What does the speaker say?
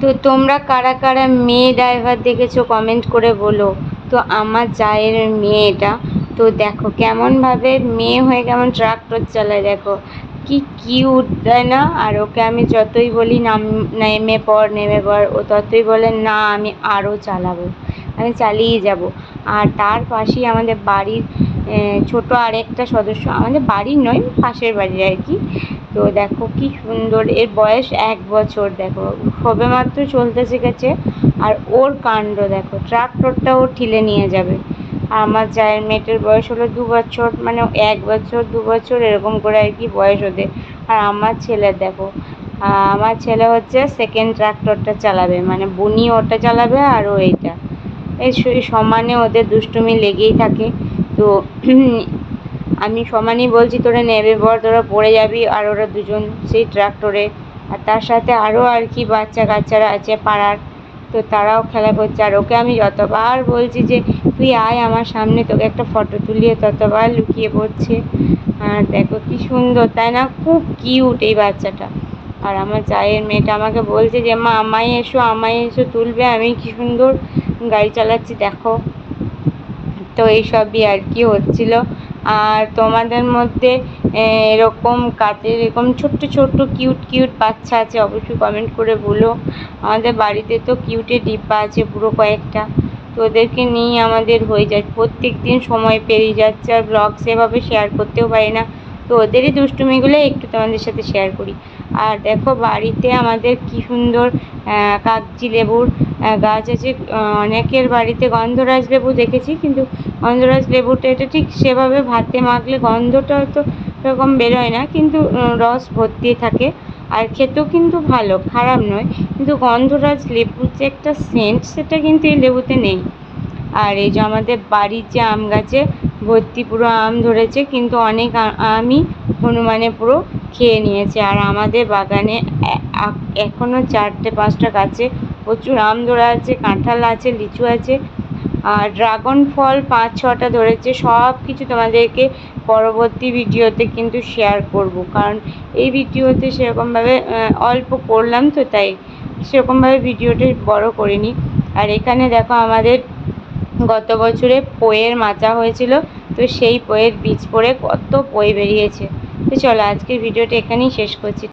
তো তোমরা কারা কারা মেয়ে ড্রাইভার দেখেছ কমেন্ট করে বলো। তো আমার জায়ের মেয়ে এটা। তো দেখো কেমনভাবে মেয়ে হয়ে কেমন ট্রাক্টর চালায় দেখো। কি কিউট তাই না? আর ওকে আমি যতই বলি নাম, নেমে পড় নেমে পড় ও ততই বলে, না, আমি আরও চালাবো। আমি চালিয়ে যাব। আর তার পাশেই আমাদের বাড়ির ছোট আরেকটা সদস্য আমাদের বাড়ির নয়, পাশের বাড়ির আর কি। তো দেখো কি সুন্দর, এর বয়স এক বছর, দেখো। সবে মাত্র চলতে শিখেছে, আর ওর কাণ্ড দেখো, ট্রাক্টরটা ও ঠিলে নিয়ে যাবে। আর আমার জায়ের মেয়েটার বয়স হলো দু বছর মানে এক বছর, দু বছর, এরকম করে আর কি বয়স ওদের। আর আমার ছেলে দেখো আমার ছেলে হচ্ছে সেকেন্ড ট্রাক্টরটা চালাবে মানে বুনি ওটা চালাবে আর ও এইটা। এই সমানে ওদের দুষ্টুমি লেগেই থাকে। তো আমি সমানই বলছি, তোরা নেবে বর তোরা পড়ে যাবি আর ওরা দুজন সেই ট্রাক্টরে আর তার সাথে আরও আর কি বাচ্চা কাচ্চারা আছে পাড়ার, তো তারাও খেলা করছে। আর ওকে আমি যতবার বলছি যে, তুই আয় আমার সামনে, তোকে একটা ফটো তুলিয়ে ততবার লুকিয়ে পড়ছে। আর দেখো কি সুন্দর, তাই না? খুব কিউট এই বাচ্চাটা। আর আমার চায়ের মেয়েটা আমাকে বলছে যে, মা, আমায় এসো আমায় এসো, তুলবে, আমি কি সুন্দর গাড়ি চালাচ্ছি, দেখো। তো এইসবই আর কি হচ্ছিল। আর তোমাদের মধ্যে এরকম কাজের এরকম ছোট্ট ছোট্ট কিউট কিউট বাচ্চা আছে, অবশ্যই কমেন্ট করে বলো। আমাদের বাড়িতে তো কিউটের ডিব্বা আছে পুরো কয়েকটা। তো ওদেরকে নিয়েই আমাদের হয়ে যায়। প্রত্যেক দিন সময় পেরিয়ে যাচ্ছে আর ব্লগ সেভাবে শেয়ার করতেও পারি না। তো ওদেরই দুষ্টুমিগুলো একটু তোমাদের সাথে শেয়ার করি। আর দেখো বাড়িতে আমাদের কি সুন্দর কাগজি লেবুর গাছ আছে। অনেকের বাড়িতে গন্ধরাজ লেবু দেখেছি, কিন্তু গন্ধরাজ লেবুটা এটা ঠিক সেভাবে ভাতে মাখলে গন্ধটা হয়তো সেরকম বেরোয় না, কিন্তু রস ভর্তি থাকে। আর খেতেও কিন্তু ভালো, খারাপ নয়। কিন্তু গন্ধরাজ লেবুর যে একটা সেন্ট সেটা কিন্তু এই লেবুতে নেই। আর এই যে আমাদের বাড়ির যে আম গাছে ভর্তি পুরো আম ধরেছে, কিন্তু অনেক আমই হনুমানে পুরো খেয়ে নিয়েছে। আর আমাদের বাগানে এখনও চারটে পাঁচটা গাছে প্রচুর আম ধরে আছে, কাঁঠাল আছে, লিচু আছে, আর ড্রাগন ফল পাঁচ ছটা ধরেছে। সব কিছু তোমাদেরকে পরবর্তী ভিডিওতে কিন্তু শেয়ার করব। কারণ এই ভিডিওতে সেরকমভাবে অল্প করলাম তো, তাই সেরকমভাবে ভিডিওটা বড় করিনি। আর এখানে দেখো আমাদের গত বছরে পইয়ের মাচা হয়েছিল, তো সেই পইয়ের বীজ পড়ে কত পই বেরিয়েছে। তো চলো আজকের ভিডিওটা এখানেই শেষ করছি।